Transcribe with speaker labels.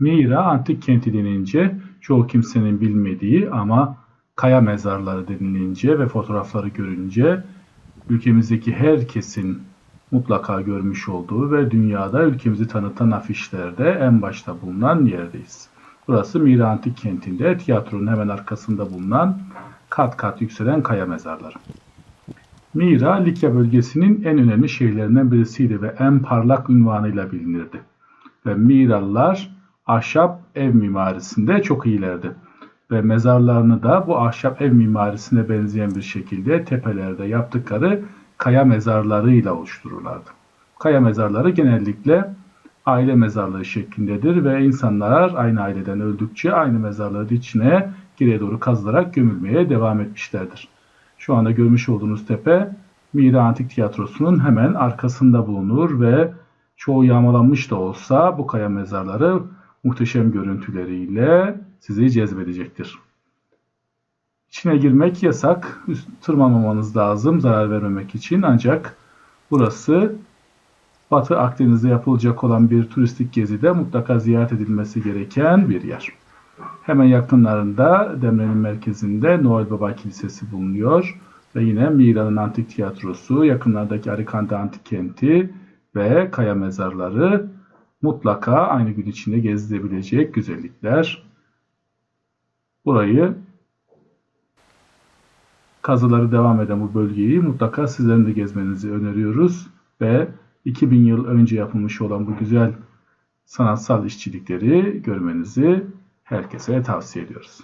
Speaker 1: Mira antik kenti denince çoğu kimsenin bilmediği ama kaya mezarları denilince ve fotoğrafları görünce ülkemizdeki herkesin mutlaka görmüş olduğu ve dünyada ülkemizi tanıtan afişlerde en başta bulunan yerdeyiz. Burası Mira Antik Kenti'nde tiyatronun hemen arkasında bulunan kat kat yükselen kaya mezarları. Mira, Likya bölgesinin en önemli şehirlerinden birisiydi ve en parlak ünvanıyla bilinirdi. Ve Miralılar ahşap ev mimarisinde çok iyilerdi. Ve mezarlarını da bu ahşap ev mimarisine benzeyen bir şekilde tepelerde yaptıkları kaya mezarlarıyla oluştururlardı. Kaya mezarları genellikle aile mezarlığı şeklindedir ve insanlar aynı aileden öldükçe aynı mezarların içine geriye doğru kazılarak gömülmeye devam etmişlerdir. Şu anda görmüş olduğunuz tepe Mira Antik Tiyatrosu'nun hemen arkasında bulunur ve çoğu yağmalanmış da olsa bu kaya mezarları muhteşem görüntüleriyle sizi cezbedecektir. İçine girmek yasak. Tırmanmamanız lazım zarar vermemek için. Ancak burası Batı Akdeniz'de yapılacak olan bir turistik gezide mutlaka ziyaret edilmesi gereken bir yer. Hemen yakınlarında Demre'nin merkezinde Noel Baba Kilisesi bulunuyor. Ve yine Mira'nın Antik Tiyatrosu, yakınlardaki Arikante Antik Kenti ve Kaya Mezarları mutlaka aynı gün içinde gezilebilecek güzellikler. Burayı kazıları devam eden bu bölgeyi mutlaka sizlerin de gezmenizi öneriyoruz ve 2000 yıl önce yapılmış olan bu güzel sanatsal işçilikleri görmenizi herkese tavsiye ediyoruz.